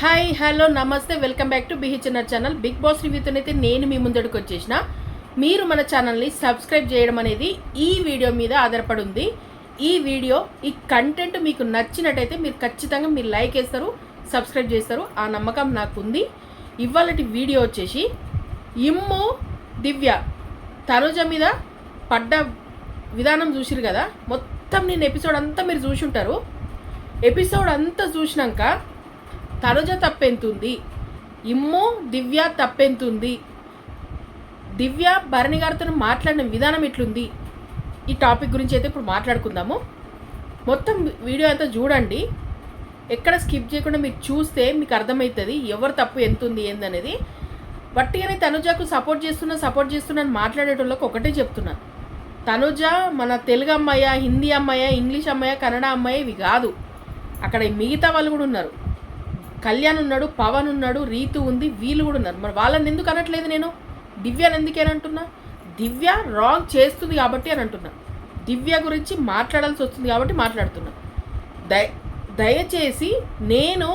Hi hello నమస్తే welcome back to BHNR channel. Bigg Boss రివ్యూతోనైతే నేను మీ ముందడికి వచ్చేసిన. మీరు మన ఛానల్ని సబ్స్క్రైబ్ చేయడం అనేది ఈ వీడియో మీద ఆధారపడి ఉంది ఈ వీడియో ఈ కంటెంట్ మీకు నచ్చినట్టయితే మీరు ఖచ్చితంగా మీరు లైక్ వేస్తారు సబ్స్క్రైబ్ చేస్తారు. ఆ నమ్మకం నాకు ఉంది ఇవాళటి వీడియో వచ్చేసి ఇమ్ము దివ్య తనుజ మీద పడ్డ విధానం చూసిరు కదా? మొత్తం నేను ఎపిసోడ్ అంతా మీరు చూసి ఉంటారు ఎపిసోడ్ అంతా చూసినాక తనుజ తప్పెంతుంది. ఇమ్ము దివ్య తప్పెంతుంది. దివ్య భరణి గారితో మాట్లాడిన విధానం ఇట్లుంది ఈ టాపిక్ గురించి అయితే ఇప్పుడు మాట్లాడుకుందాము. మొత్తం వీడియో అంతా చూడండి. ఎక్కడ స్కిప్ చేయకుండా మీరు చూస్తే మీకు అర్థమవుతుంది ఎవరు తప్పు ఎంత ఉంది ఏందనేది. వట్టిగానే తనుజకు సపోర్ట్ చేస్తున్నా సపోర్ట్ చేస్తున్నా అని మాట్లాడేటోళ్ళకి ఒకటే చెప్తున్నాను తనుజ మన తెలుగు అమ్మాయ హిందీ అమ్మాయ ఇంగ్లీష్ అమ్మాయ కన్నడ అమ్మాయి ఇవి కాదు. అక్కడ మిగతా వాళ్ళు కూడా ఉన్నారు. కళ్యాణ్ ఉన్నాడు పవన్ ఉన్నాడు రీతు ఉంది వీళ్ళు కూడా ఉన్నారు. మరి వాళ్ళని ఎందుకు అనట్లేదు నేను? దివ్యని ఎందుకేనంటున్నా దివ్య రాంగ్ చేస్తుంది కాబట్టి అని అంటున్నా. దివ్య గురించి మాట్లాడాల్సి వస్తుంది కాబట్టి మాట్లాడుతున్నా. దయ దయచేసి నేను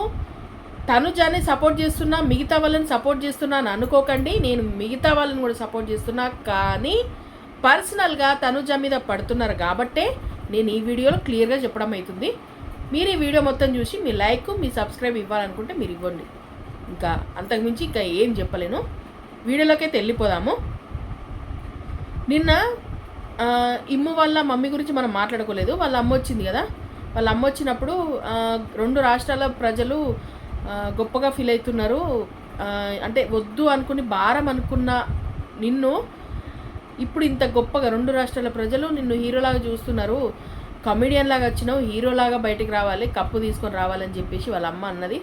తనుజాని సపోర్ట్ చేస్తున్నా మిగతా వాళ్ళని సపోర్ట్ చేస్తున్నాను అనుకోకండి. నేను మిగతా వాళ్ళని కూడా సపోర్ట్ చేస్తున్నా కానీ పర్సనల్గా తనుజ మీద పడుతున్నారు కాబట్టే నేను ఈ వీడియోలో క్లియర్గా చెప్పడం అవుతుంది. మీరు ఈ వీడియో మొత్తం చూసి మీ లైక్ మీ సబ్స్క్రైబ్ ఇవ్వాలనుకుంటే మీరు ఇవ్వండి. ఇంకా అంతకుమించి ఇంకా ఏం చెప్పలేను. వీడియోలోకైతే వెళ్ళిపోదాము. నిన్న ఇమ్ము వాళ్ళ మమ్మీ గురించి మనం మాట్లాడుకోలేదు. వాళ్ళ అమ్మ వచ్చింది కదా. వాళ్ళ అమ్మ వచ్చినప్పుడు రెండు రాష్ట్రాల ప్రజలు గొప్పగా ఫీల్ అవుతున్నారు. అంటే వద్దు అనుకుని భారం అనుకున్న నిన్ను ఇప్పుడు ఇంత గొప్పగా రెండు రాష్ట్రాల ప్రజలు నిన్ను హీరోలాగా చూస్తున్నారు. కమెడియన్ లాగా వచ్చినావు హీరోలాగా బయటికి రావాలి కప్పు తీసుకొని రావాలని చెప్పేసి వాళ్ళ అమ్మ అన్నది.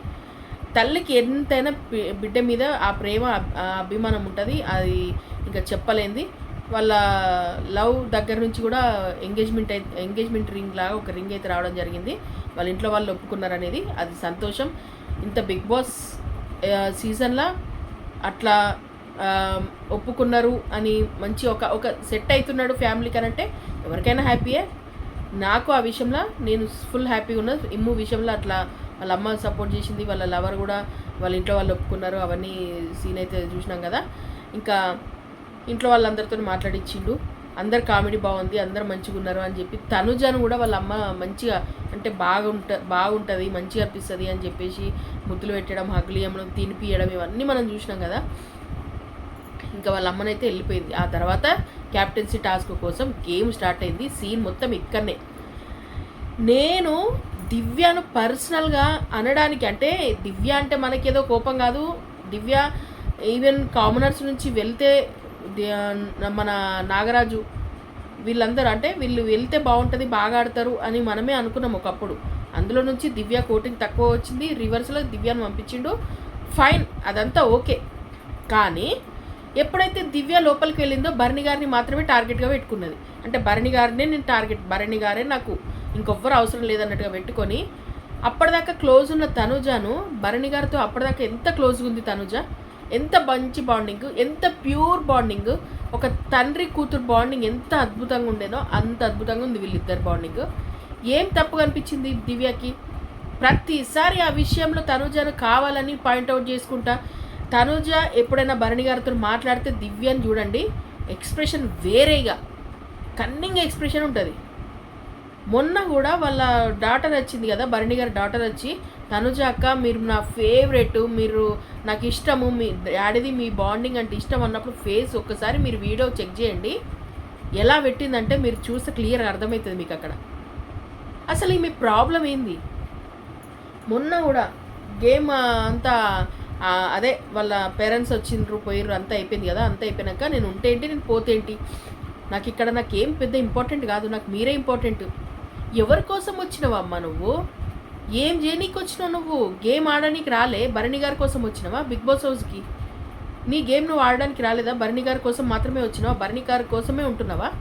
తల్లికి ఎంతైనా బిడ్డ మీద ఆ ప్రేమ ఆ అభిమానం ఉంటుంది అది ఇంకా చెప్పలేంది. వాళ్ళ లవ్ దగ్గర నుంచి కూడా ఎంగేజ్మెంట్ అయితే ఎంగేజ్మెంట్ రింగ్ లాగా ఒక రింగ్ అయితే రావడం జరిగింది. వాళ్ళ ఇంట్లో వాళ్ళు ఒప్పుకున్నారు అనేది అది సంతోషం. ఇంత బిగ్ బాస్ సీజన్లో అట్లా ఒప్పుకున్నారు అని మంచి ఒక ఒక సెట్ అవుతున్నాడు ఫ్యామిలీకి అనంటే ఎవరికైనా హ్యాపీయే నాకు ఆ విషయంలో నేను ఫుల్ హ్యాపీగా ఉన్నా. ఇమ్ము విషయంలో అట్లా వాళ్ళ అమ్మ సపోర్ట్ చేసింది వాళ్ళ లవర్ కూడా వాళ్ళ ఇంట్లో వాళ్ళు ఒప్పుకున్నారు అవన్నీ సీన్ అయితే చూసినాం కదా. ఇంకా ఇంట్లో వాళ్ళందరితో మాట్లాడిచ్చిండు. అందరు కామెడీ బాగుంది అందరు మంచిగా ఉన్నారు అని చెప్పి తనుజను కూడా వాళ్ళ అమ్మ మంచిగా అంటే బాగుంట బాగుంటుంది మంచిగా అనిపిస్తుంది అని చెప్పేసి ముద్దులు పెట్టడం హగ్లు తినిపియడం ఇవన్నీ మనం చూసినాం కదా. ఇంకా వాళ్ళ అమ్మనైతే వెళ్ళిపోయింది. ఆ తర్వాత క్యాప్టెన్సీ టాస్క్ కోసం గేమ్ స్టార్ట్ అయింది. సీన్ మొత్తం ఇక్కడనే. నేను దివ్యను పర్సనల్గా అనడానికి అంటే దివ్య అంటే మనకేదో కోపం కాదు. దివ్య ఈవెన్ కామనర్స్ నుంచి వెళ్తే మన నాగరాజు వీళ్ళందరూ అంటే వీళ్ళు వెళ్తే బాగుంటుంది బాగా ఆడతారు అని మనమే అనుకున్నాం ఒకప్పుడు. అందులో నుంచి దివ్య కోటింగ్ తక్కువ వచ్చింది. రివర్స్లో దివ్యను పంపించిండు. ఫైన్ అదంతా ఓకే. కానీ ఎప్పుడైతే దివ్య లోపలికి వెళ్ళిందో భరణి గారిని మాత్రమే టార్గెట్గా పెట్టుకున్నది. అంటే భరణి గారినే నేను టార్గెట్ భరణి గారే నాకు ఇంకొవ్వరు అవసరం లేదన్నట్టుగా పెట్టుకొని అప్పటిదాకా క్లోజ్ ఉన్న తనుజను భరణి గారితో అప్పటిదాకా ఎంత క్లోజ్గా ఉంది తనుజ? ఎంత మంచి బాండింగ్ ఎంత ప్యూర్ బాండింగ్ ఒక తండ్రి కూతురు బాండింగ్ ఎంత అద్భుతంగా ఉండేదో అంత అద్భుతంగా ఉంది వీళ్ళిద్దరు బాండింగ్. ఏం తప్పు కనిపించింది దివ్యకి? ప్రతిసారి ఆ విషయంలో తనుజను కావాలని పాయింట్అవుట్ చేసుకుంటా తనుజ ఎప్పుడైనా భరణి గారితో మాట్లాడితే దివ్యని చూడండి. ఎక్స్ప్రెషన్ వేరేగా. కన్నింగ్ ఎక్స్ప్రెషన్ ఉంటుంది. మొన్న కూడా వాళ్ళ డాటర్ వచ్చింది కదా భరణి గారి డాటర్ వచ్చి తనుజ అక్క మీరు నా ఫేవరెట్ మీరు నాకు ఇష్టము మీ డాడీది మీ బాండింగ్ అంటే ఇష్టం అన్నప్పుడు ఫేస్ ఒక్కసారి మీరు వీడియో చెక్ చేయండి. ఎలా పెట్టిందంటే మీరు చూస్తే క్లియర్గా అర్థమవుతుంది మీకు అక్కడ. అసలు మీ ప్రాబ్లం ఏంది? మొన్న కూడా గేమ్ అంతా అదే వాళ్ళ పేరెంట్స్ వచ్చిండ్రు పోయిర్రు అంతా అయిపోయింది కదా అంతా అయిపోయినాక నేను ఉంటే ఏంటి నేను పోతే ఏంటి? నాకు ఇక్కడ నాకు ఏం పెద్ద ఇంపార్టెంట్ కాదు నాకు మీరే ఇంపార్టెంట్ ఎవరి కోసం వచ్చినవా అమ్మ నువ్వు? ఏం చేయనీకి వచ్చినావు నువ్వు? గేమ్ ఆడడానికి రాలే భరణి గారి కోసం వచ్చినావా? బిగ్ బాస్ హౌస్కి నీ గేమ్ నువ్వు ఆడడానికి రాలేదా? భరణి గారి కోసం మాత్రమే వచ్చినావా? భరణి గారి కోసమే ఉంటున్నావా?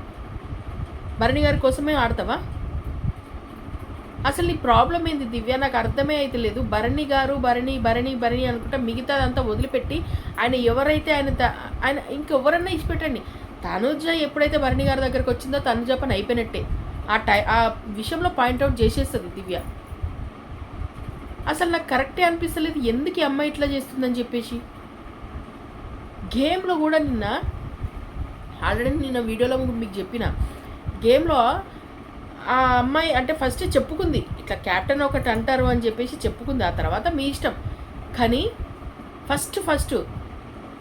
భరణి గారి కోసమే ఆడతావా? అసలు నీ ప్రాబ్లం ఏంది దివ్య? నాకు అర్థమే అయితే లేదు. భరణి గారు భరణి భరణి భరణి అనుకుంటా మిగతాదంతా వదిలిపెట్టి ఆయన ఎవరైతే ఆయన ఆయన ఇంకెవరన్నా ఇచ్చిపెట్టండి. తనుజ ఎప్పుడైతే భరణి గారి దగ్గరకు వచ్చిందో తనుజ పని అయిపోయినట్టే. ఆ టై ఆ విషయంలో పాయింట్అవుట్ చేసేస్తుంది దివ్య. అసలు నాకు కరెక్టే అనిపిస్తలేదు. ఎందుకు ఈ అమ్మాయి ఇట్లా చేస్తుందని చెప్పేసి? గేమ్లో కూడా నిన్న ఆల్రెడీ నిన్న వీడియోలో మీకు చెప్పిన గేమ్లో ఆ అమ్మాయి అంటే ఫస్ట్ చెప్పుకుంది. ఇట్లా క్యాప్టెన్ ఒకటి అంటారు అని చెప్పేసి చెప్పుకుంది. ఆ తర్వాత మీ ఇష్టం. కానీ ఫస్ట్ ఫస్ట్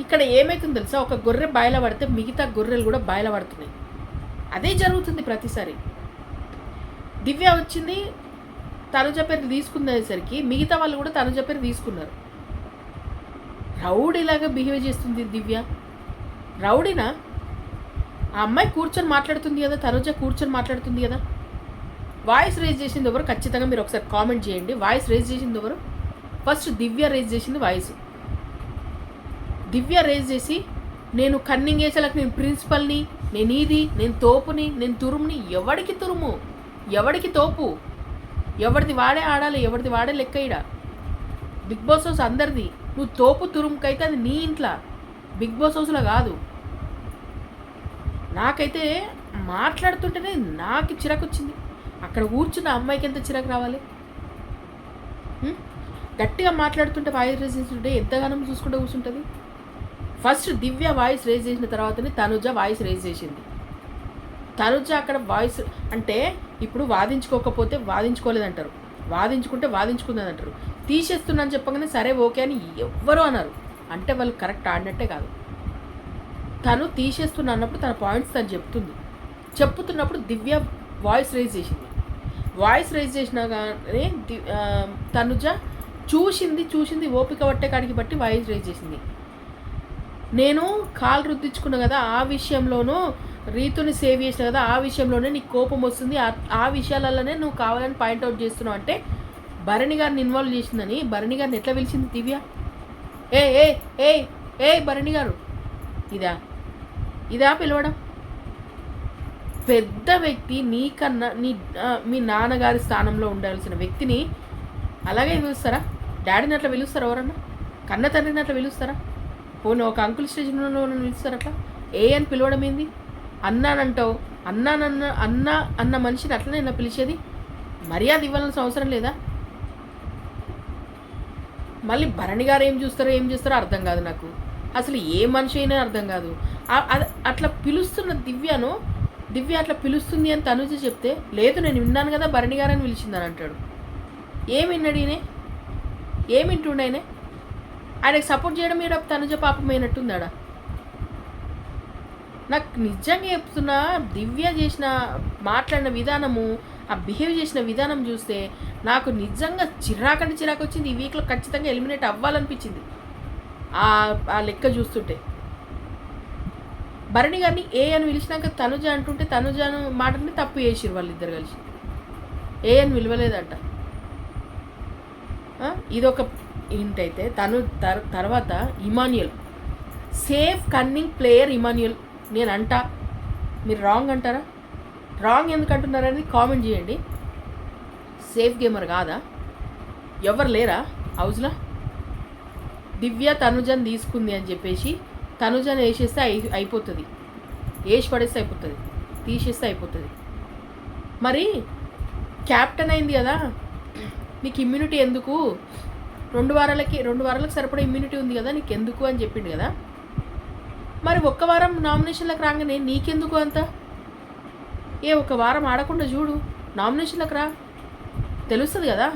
ఇక్కడ ఏమవుతుంది తెలుసా? ఒక గొర్రె బాయిల పడితే మిగతా గొర్రెలు కూడా బాయిల పడుతున్నాయి. అదే జరుగుతుంది ప్రతిసారి. దివ్య వచ్చింది తనుజ పేరు తీసుకునేసరికి మిగతా వాళ్ళు కూడా తనుజ పేరు తీసుకున్నారు. రౌడీలాగా బిహేవ్ చేస్తుంది దివ్య. రౌడీనా? ఆ అమ్మాయి కూర్చొని మాట్లాడుతుంది కదా తనుజ కూర్చొని మాట్లాడుతుంది కదా. వాయిస్ రేజ్ చేసింది ఎవరు? ఖచ్చితంగా మీరు ఒకసారి కామెంట్ చేయండి. వాయిస్ రేజ్ చేసింది ఎవరు? ఫస్ట్ దివ్య రేజ్ చేసింది వాయిస్. దివ్య రేజ్ చేసి నేను కన్నింగ్ వేసేలకు నేను ప్రిన్సిపల్ని నేను ఇది నేను తోపుని నేను తురుముని ఎవడికి తురుము? ఎవడికి తోపు? ఎవరిది వాడే ఆడాలి ఎవరిది వాడే లెక్క ఇడ బిగ్ బాస్ హౌస్ అందరిది. నువ్వు తోపు తురుముకైతే అది నీ ఇంట్లో. బిగ్ బాస్ హౌస్లో కాదు. నాకైతే మాట్లాడుతుంటేనే నాకు చిరకొచ్చింది. అక్కడ కూర్చున్న అమ్మాయికి ఎంత చిరాకు రావాలి? గట్టిగా మాట్లాడుతుంటే వాయిస్ రేజ్ చేస్తుంటే ఎంతగానో చూసుకుంటూ కూర్చుంటుంది. ఫస్ట్ దివ్య వాయిస్ రేజ్ చేసిన తర్వాతనే తనుజ వాయిస్ రేజ్ చేసింది. తనుజ అక్కడ వాయిస్ అంటే ఇప్పుడు వాదించుకోకపోతే వాదించుకోలేదంటారు. వాదించుకుంటే వాదించుకుందని అంటారు తీసేస్తున్నాను చెప్పగానే సరే ఓకే అని ఎవ్వరూ అన్నారు. అంటే వాళ్ళు కరెక్ట్ ఆడినట్టే కాదు. తను తీసేస్తున్నా అన్నప్పుడు తన పాయింట్స్ తను చెప్తుంది. చెప్తున్నప్పుడు దివ్య వాయిస్ రైజ్ చేసింది. వాయిస్ రైజ్ చేసినా కానీ తనుజ చూసింది చూసింది ఓపిక పట్టే కాడికి బట్టి వాయిస్ రైజ్ చేసింది. నేను కాలు రుద్దించుకున్నా కదా ఆ విషయంలోనూ రీతుని సేవ్ చేసిన కదా ఆ విషయంలోనే నీకు కోపం వస్తుంది. ఆ- ఆ విషయాలలోనే నువ్వు కావాలని పాయింట్అవుట్ చేస్తున్నావు అంటే భరణి గారిని ఇన్వాల్వ్ చేసిందని భరణి గారిని ఎట్లా పిలిచింది దివ్య? ఏ ఏ ఏ ఏ భరణి గారు. ఇదా? ఇదా పిలవడం? పెద్ద వ్యక్తి నీకన్నా నీ మీ నాన్నగారి స్థానంలో ఉండాల్సిన వ్యక్తిని అలాగే పిలుస్తారా? డాడీని అట్లా పిలుస్తారా ఎవరన్నా? కన్న తండ్రిని అట్లా పిలుస్తారా? పోనీ ఒక అంకుల్ స్టేషన్లో పిలుస్తారు అట్లా ఏ అని పిలవడం ఏంది? అన్నానంటావు. అన్నానన్న అన్న అన్న మనిషిని అట్లనే ఇలా పిలిచేది? మర్యాద ఇవ్వాల్సిన అవసరం లేదా? మళ్ళీ భరణి గారు ఏం చూస్తారో ఏం చూస్తారో అర్థం కాదు నాకు. అసలు ఏ మనిషి అయినా అర్థం కాదు. అట్లా పిలుస్తున్న దివ్యను దివ్య అట్లా పిలుస్తుంది అని తనుజ చెప్తే లేదు నేను విన్నాను కదా భరణి గారని పిలిచిందని అంటాడు. ఏం విన్నాడు ఈయనే? ఏం ఆయనకు సపోర్ట్ చేయడం మీరు తనుజ పాపమైనట్టుందాడా నాకు నిజంగా చెప్తున్నా దివ్య చేసిన మాట్లాడిన విధానము ఆ బిహేవ్ చేసిన విధానం చూస్తే నాకు నిజంగా చిరాకంటే చిరాకు వచ్చింది ఈ వీక్లో ఖచ్చితంగా ఎలిమినేట్ అవ్వాలనిపించింది. ఆ ఆ లెక్క చూస్తుంటే. భరణి గారిని ఏ అని పిలిచినాక తనుజ అంటుంటే తనుజను మాటని తప్పు చేసిరు వాళ్ళిద్దరు కలిసి. ఏ అని విలువలేదంట ఇదొక ఇదొక ఏంటైతే తను తర్వాత Emmanuel. Safe cunning player Emmanuel. నేను అంటా మీరు రాంగ్ అంటారా? రాంగ్ ఎందుకు అంటున్నారని కామెంట్ చేయండి. సేఫ్ గేమర్ కాదా? ఎవరు లేరా? హౌస్లో దివ్య తనుజని తీసుకుంది అని చెప్పేసి తనుజను వేసేస్తే అయి అయిపోతుంది. వేసి పడేస్తే అయిపోతుంది. తీసేస్తే అయిపోతుంది. మరి క్యాప్టెన్ అయింది కదా. నీకు ఇమ్యూనిటీ ఎందుకు? రెండు వారాలకి రెండు వారాలకు సరిపడా ఇమ్యూనిటీ ఉంది కదా నీకు ఎందుకు అని చెప్పిండు కదా. మరి ఒక్క వారం నామినేషన్లకు రాగానే నీకెందుకు అంత? ఏ ఒక వారం ఆడకుండా చూడు. నామినేషన్లకు రా. తెలుస్తుంది కదా.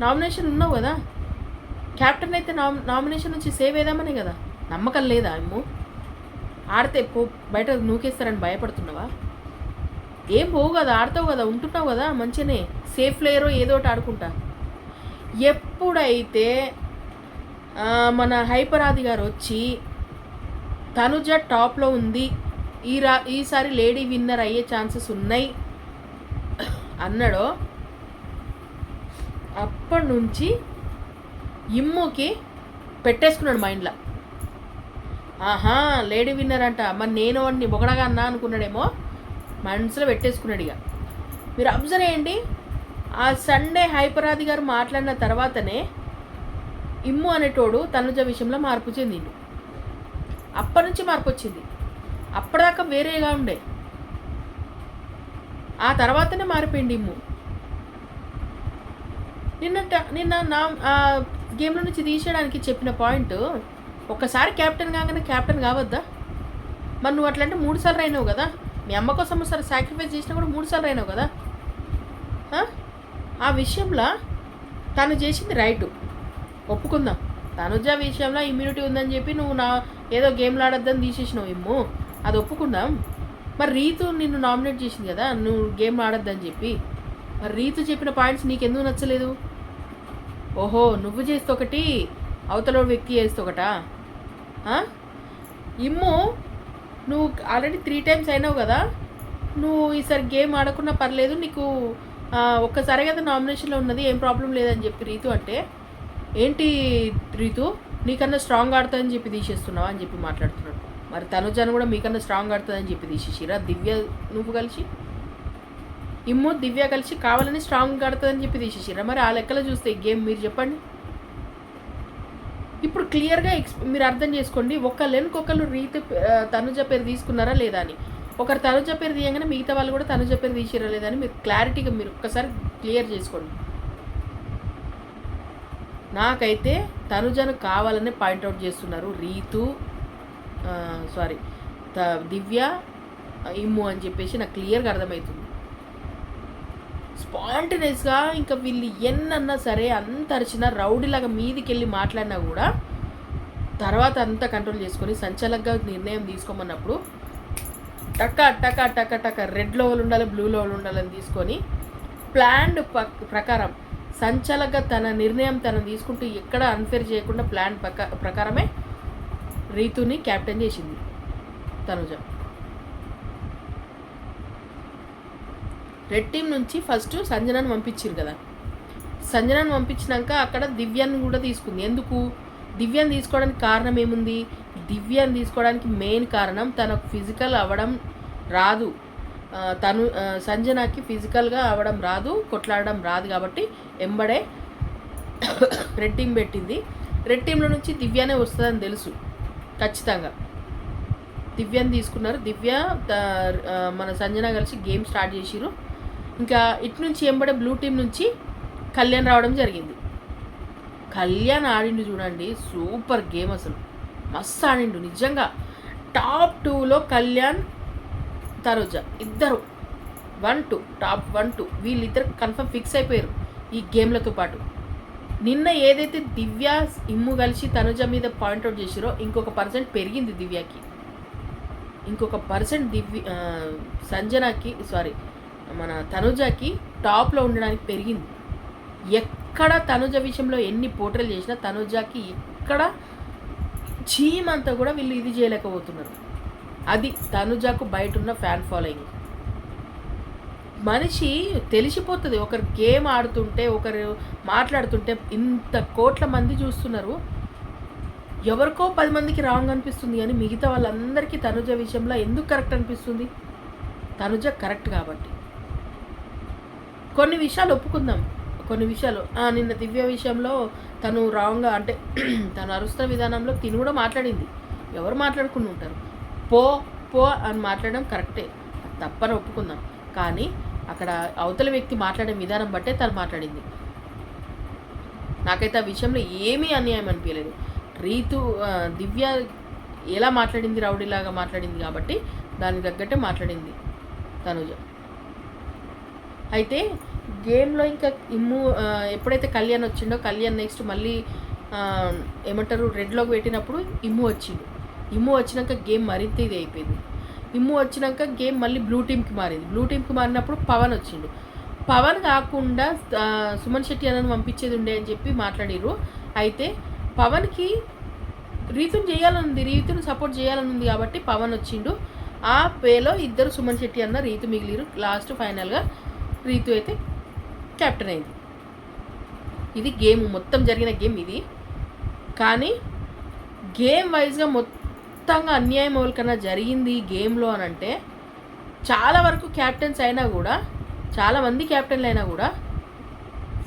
నామినేషన్ ఉన్నావు కదా. క్యాప్టెన్ అయితే నామ్ నామినేషన్ నుంచి సేవ్ అయ్దామనే కదా. నమ్మకం లేదా ఏమో ఆడితే పో బయట నూకేస్తారని భయపడుతున్నావా? ఏం పోవు కదా ఆడతావు కదా ఉంటున్నావు కదా మంచిగానే సేఫ్ లేరో ఏదో ఒకటి ఆడుకుంటా. ఎప్పుడైతే మన హైపరాది గారు వచ్చి తనుజ టాప్లో ఉంది ఈ రా ఈసారి లేడీ విన్నర్ అయ్యే ఛాన్సెస్ ఉన్నాయి అన్నాడో అప్పటి నుంచి ఇమ్ముకి పెట్టేసుకున్నాడు మైండ్లో ఆహా లేడీ విన్నర్ అంట. మరి నేను వాడిని బొగడగా అన్నా అనుకున్నాడేమో. మనసులో పెట్టేసుకున్నాడు ఇక. మీరు అబ్జర్వ్ చేయండి. ఆ సండే హైపరాది గారు మాట్లాడిన తర్వాతనే ఇమ్ము అనేటోడు తనుజ విషయంలో మార్పు చెందిండు. అప్పటి నుంచి మార్పు వచ్చింది. అప్పటిదాకా వేరేగా ఉండే. ఆ తర్వాతనే మారిపోయింది ఇమ్ము. నిన్న నిన్న నా గేమ్లో నుంచి తీసేయడానికి చెప్పిన పాయింట్ ఒక్కసారి క్యాప్టెన్ కాగానే క్యాప్టెన్ కావద్దా? మరి నువ్వు అట్లంటే మూడు సార్లు అయినావు కదా? మీ అమ్మ కోసం ఒకసారి సాక్రిఫైస్ చేసినా కూడా మూడు సార్లు అయినావు కదా? ఆ? విషయంలో తను చేసింది రైటు. ఒప్పుకుందాం. తనుజ విషయంలో ఇమ్యూనిటీ ఉందని చెప్పి నువ్వు నా ఏదో గేమ్లు ఆడొద్దని తీసేసినావు ఇమ్ము అది ఒప్పుకుందాం. మరి రీతు నిన్ను నామినేట్ చేసింది కదా? నువ్వు గేమ్ ఆడొద్దని చెప్పి. మరి రీతు చెప్పిన పాయింట్స్ నీకు ఎందుకు నచ్చలేదు? ఓహో నువ్వు చేస్తే ఒకటి అవతల వ్యక్తి చేస్తే ఒకటా? ఇమ్ము నువ్వు ఆల్రెడీ త్రీ టైమ్స్ అయినావు కదా. నువ్వు ఈసారి గేమ్ ఆడకున్నా పర్లేదు నీకు ఒక్కసారి కదా నామినేషన్లో ఉన్నది ఏం ప్రాబ్లం లేదని చెప్పి రీతు అంటే ఏంటి రీతు? నీకన్నా స్ట్రాంగ్ ఆడుతుందని చెప్పి తీసేస్తున్నావా అని చెప్పి మాట్లాడుతున్నాడు. మరి తనుజాను కూడా మీకన్నా స్ట్రాంగ్ ఆడుతుందని చెప్పి తీసేసిరా? దివ్య నువ్వు కలిసి? ఇమ్ము దివ్య కలిసి కావాలని స్ట్రాంగ్ ఆడుతుందని చెప్పి తీసేసిరా? మరి ఆ లెక్కలో చూస్తే గేమ్ మీరు చెప్పండి. ఇప్పుడు క్లియర్గా ఎక్స్ మీరు అర్థం చేసుకోండి ఒకళ్ళకి ఒకళ్ళు రీతి తనుజ పేరు తీసుకున్నారా లేదా అని. ఒకరు తనుజ పేరు తీయగానే మిగతా వాళ్ళు కూడా తనుజ పేరు తీసిరా లేదా అని మీరు క్లారిటీగా మీరు ఒక్కసారి క్లియర్ చేసుకోండి. నాకైతే తనుజను కావాలని పాయింట్అవుట్ చేస్తున్నారు రీతు సారీ త దివ్య ఇమ్ము అని చెప్పేసి నాకు క్లియర్గా అర్థమవుతుంది స్పాంటనేస్గా ఇంకా వీళ్ళు ఎన్నన్నా సరే అంత అరిచినా రౌడీలాగా మీదికి వెళ్ళి మాట్లాడినా కూడా తర్వాత అంతా కంట్రోల్ చేసుకొని సంచలనంగా నిర్ణయం తీసుకోమన్నప్పుడు టక టక టక టక రెడ్ లెవెల్ ఉండాలి బ్లూ లెవెల్ ఉండాలని తీసుకొని ప్లాన్డ్ ప్రకారం సంచలగ్గా తన నిర్ణయం తను తీసుకుంటూ ఎక్కడ అన్ఫేర్ చేయకుండా ప్లాన్ ప్రకారమే రీతుని క్యాప్టెన్ చేసింది తనుజ. రెడ్ టీం నుంచి ఫస్ట్ సంజనాను పంపించారు కదా. సంజనాను పంపించినాక అక్కడ దివ్యాన్ని కూడా తీసుకుంది. ఎందుకు? దివ్యాన్ని తీసుకోవడానికి కారణం ఏముంది? దివ్యాన్ని తీసుకోవడానికి మెయిన్ కారణం తనకు ఫిజికల్ అవ్వడం రాదు. తను సంజనాకి ఫిజికల్గా అవ్వడం రాదు కొట్లాడడం రాదు కాబట్టి ఎంబడే రెడ్ టీం పెట్టింది. రెడ్ టీంలో నుంచి దివ్యానే వస్తుందని తెలుసు. ఖచ్చితంగా. దివ్యాని తీసుకున్నారు. దివ్య మన సంజన కలిసి గేమ్ స్టార్ట్ చేసిరు ఇంకా ఇటు నుంచి ఎంబడే బ్లూ టీం నుంచి కళ్యాణ్ రావడం జరిగింది. కళ్యాణ్ ఆడిండు చూడండి సూపర్ గేమ్ అసలు. మస్తు ఆడిండు నిజంగా. టాప్ టూలో కళ్యాణ్ తరోజ ఇద్దరు. One two top one two వీళ్ళిద్దరు కన్ఫర్మ్ ఫిక్స్ అయిపోయారు ఈ గేమ్లతో పాటు. నిన్న ఏదైతే దివ్య ఇమ్ము కలిసి తనుజ మీద పాయింట్అవుట్ చేసిరో ఇంకొక పర్సెంట్ పెరిగింది దివ్యకి. ఇంకొక పర్సెంట్ దివ్య సంజనాకి సారీ మన తనుజకి టాప్లో ఉండడానికి పెరిగింది. ఎక్కడ తనుజ విషయంలో ఎన్ని పోటలు చేసినా తనుజకి ఎక్కడ చీమంతా కూడా వీళ్ళు ఇది చేయలేకపోతున్నారు. అది తనుజకు బయట ఉన్న ఫ్యాన్ ఫాలోయింగ్. మనిషి తెలిసిపోతుంది. ఒకరు గేమ్ ఆడుతుంటే ఒకరు మాట్లాడుతుంటే ఇంత కోట్ల మంది చూస్తున్నారు. ఎవరికో పది మందికి రాంగ్ అనిపిస్తుంది కానీ మిగతా వాళ్ళందరికీ తనుజ విషయంలో ఎందుకు కరెక్ట్ అనిపిస్తుంది? తనుజ కరెక్ట్ కాబట్టి. కొన్ని విషయాలు ఒప్పుకుందాం. కొన్ని విషయాలు. నిన్న దివ్య విషయంలో తను రాంగ్గా అంటే తను అరుస్తున్న విధానంలో తిని కూడా మాట్లాడింది. ఎవరు మాట్లాడుకుని ఉంటారు? పో పో అని మాట్లాడడం కరెక్టే. తప్పని ఒప్పుకుందాం. కానీ అక్కడ అవతల వ్యక్తి మాట్లాడే విధానం బట్టే తను మాట్లాడింది. నాకైతే ఆ విషయంలో ఏమీ అన్యాయం అనిపించలేదు. రీతు దివ్య ఎలా మాట్లాడింది? రౌడీలాగా మాట్లాడింది కాబట్టి దానికి తగ్గట్టే మాట్లాడింది. తనుజ. అయితే గేమ్లో ఇంకా ఇమ్ము ఎప్పుడైతే కళ్యాణ్ వచ్చిండో కళ్యాణ్ నెక్స్ట్ మళ్ళీ ఏమంటారు రెడ్లోకి పెట్టినప్పుడు ఇమ్ము వచ్చిండు. ఇమ్ము వచ్చినాక గేమ్ మరింత ఇది అయిపోయింది. ఇమ్ము వచ్చినాక గేమ్ మళ్ళీ బ్లూ టీమ్కి మారింది. బ్లూ టీమ్కి మారినప్పుడు పవన్ వచ్చిండు. పవన్ కాకుండా సుమన్ శెట్టి అన్నను పంపించేది ఉండే అని చెప్పి మాట్లాడిర్రు. అయితే పవన్కి రీతుని చేయాలనుంది. రీతుని సపోర్ట్ చేయాలనుంది కాబట్టి పవన్ వచ్చిండు. ఆ పేలో ఇద్దరు సుమన్ శెట్టి అన్న రీతు మిగిలిరు లాస్ట్ ఫైనల్గా రీతు అయితే కెప్టెన్ అయింది. ఇది గేమ్ మొత్తం జరిగిన గేమ్ ఇది. కానీ గేమ్ వైజ్గా మొత్తంగా అన్యాయం ఎవరికన్నా జరిగింది ఈ గేమ్లో అని అంటే చాలా వరకు క్యాప్టెన్స్ అయినా కూడా చాలామంది క్యాప్టెన్లు అయినా కూడా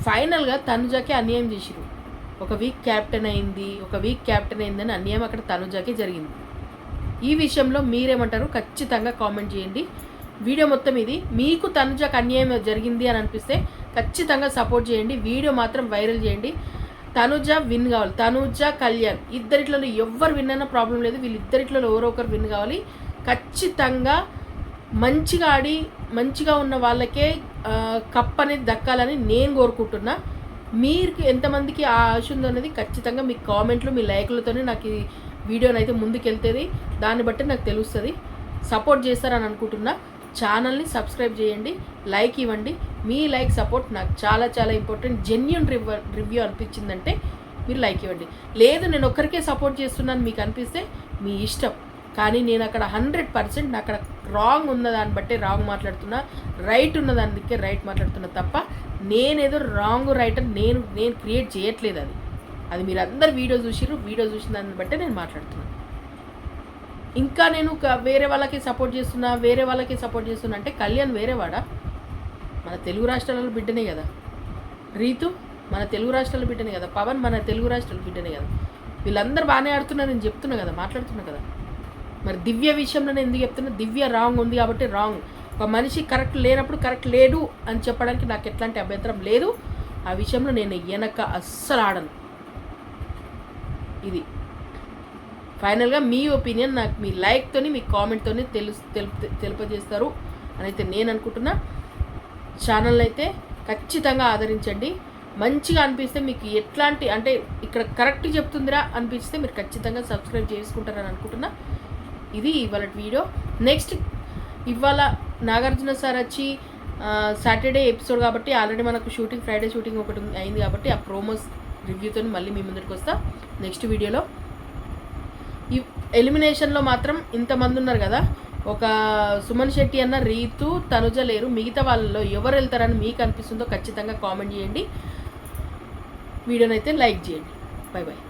ఫైనల్గా తనుజాకే అన్యాయం చేసిరు ఒక వీక్ క్యాప్టెన్ అయింది ఒక వీక్ క్యాప్టెన్ అయిందని అన్యాయం అక్కడ తనుజాకే జరిగింది. ఈ విషయంలో మీరేమంటారు? ఖచ్చితంగా కామెంట్ చేయండి. వీడియో మొత్తం ఇది. మీకు తనుజకు అన్యాయం జరిగింది అని అనిపిస్తే ఖచ్చితంగా సపోర్ట్ చేయండి. వీడియో మాత్రం వైరల్ చేయండి. తనుజ విన్ కావాలి. తనుజ కళ్యాణ్. ఇద్దరిట్లో ఎవ్వరు విన్ అయినా ప్రాబ్లం లేదు. వీళ్ళిద్దరిట్లో ఎవరో ఒకరు విన్ కావాలి. ఖచ్చితంగా మంచిగా ఆడి మంచిగా ఉన్న వాళ్ళకే కప్ అనేది దక్కాలని నేను కోరుకుంటున్నా. మీరు ఎంతమందికి ఆ ఆశ ఉందో అనేది ఖచ్చితంగా మీ కామెంట్లు మీ లైక్లతోనే నాకు ఈ వీడియోని అయితే ముందుకెళ్తుంది. దాన్ని బట్టి నాకు తెలుస్తుంది. సపోర్ట్ చేస్తారని అనుకుంటున్నా. ఛానల్ని సబ్స్క్రైబ్ చేయండి లైక్ ఇవ్వండి. మీ లైక్ సపోర్ట్ నాకు చాలా చాలా ఇంపార్టెంట్. జెన్యున్ రివ్యూ రివ్యూ అనిపించిందంటే మీరు లైక్ ఇవ్వండి. లేదు నేను ఒక్కరికే సపోర్ట్ చేస్తున్నాను మీకు అనిపిస్తే మీ ఇష్టం. కానీ నేను అక్కడ హండ్రెడ్ పర్సెంట్ అక్కడ రాంగ్ ఉన్న దాన్ని బట్టే రాంగ్ మాట్లాడుతున్నా. రైట్ ఉన్న దానికే రైట్ మాట్లాడుతున్నా తప్ప నేనేదో రాంగ్ రైట్ అని నేను నేను క్రియేట్ చేయట్లేదు అది. అది మీరు అందరు వీడియో చూసిర్రు వీడియో చూసిన దాన్ని బట్టే నేను మాట్లాడుతున్నాను ఇంకా నేను వేరే వాళ్ళకి సపోర్ట్ చేస్తున్నా వేరే వాళ్ళకి సపోర్ట్ చేస్తున్నా అంటే కళ్యాణ్ వేరేవాడా? మన తెలుగు రాష్ట్రాల బిడ్డనే కదా. రీతు మన తెలుగు రాష్ట్రాల బిడ్డనే కదా. పవన్ మన తెలుగు రాష్ట్రాల బిడ్డనే కదా. వీళ్ళందరూ బాగానే ఆడుతున్నారు నేను చెప్తున్నా కదా మాట్లాడుతున్నా కదా. మరి దివ్య విషయంలో నేను ఎందుకు చెప్తున్నా? దివ్య రాంగ్ ఉంది కాబట్టి రాంగ్. ఒక మనిషి కరెక్ట్ లేనప్పుడు కరెక్ట్ లేడు అని చెప్పడానికి నాకు ఎట్లాంటి అభ్యంతరం లేదు. ఆ విషయంలో నేను వెనక అస్సలు ఆడను. ఇది. ఫైనల్గా మీ ఒపీనియన్ నాకు మీ లైక్తోని మీ కామెంట్తోని తెలుసు తెలుపు తెలుపజేస్తారు అని అయితే నేను అనుకుంటున్నా. ఛానల్ అయితే ఖచ్చితంగా ఆదరించండి. మంచిగా అనిపిస్తే మీకు ఎట్లాంటి అంటే ఇక్కడ కరెక్ట్ చెప్తుందిరా అనిపిస్తే మీరు ఖచ్చితంగా సబ్స్క్రైబ్ చేసుకుంటారని అనుకుంటున్నా. ఇది ఇవాళ వీడియో. నెక్స్ట్ ఇవాళ నాగార్జున సార్ వచ్చి సాటర్డే ఎపిసోడ్ కాబట్టి ఆల్రెడీ మనకు షూటింగ్ ఫ్రైడే షూటింగ్ ఒకటి అయింది కాబట్టి ఆ ప్రోమోస్ రివ్యూతో మళ్ళీ మీ ముందరికి వస్తా. నెక్స్ట్ వీడియోలో ఎలిమినేషన్లో మాత్రం ఇంతమంది ఉన్నారు కదా. ఒక సుమన్ శెట్టి అన్న రీతు తనుజ లేరు. మిగతా వాళ్ళలో ఎవరు వెళ్తారని మీకు అనిపిస్తుందో ఖచ్చితంగా కామెంట్ చేయండి. వీడియోనైతే లైక్ చేయండి. Bye bye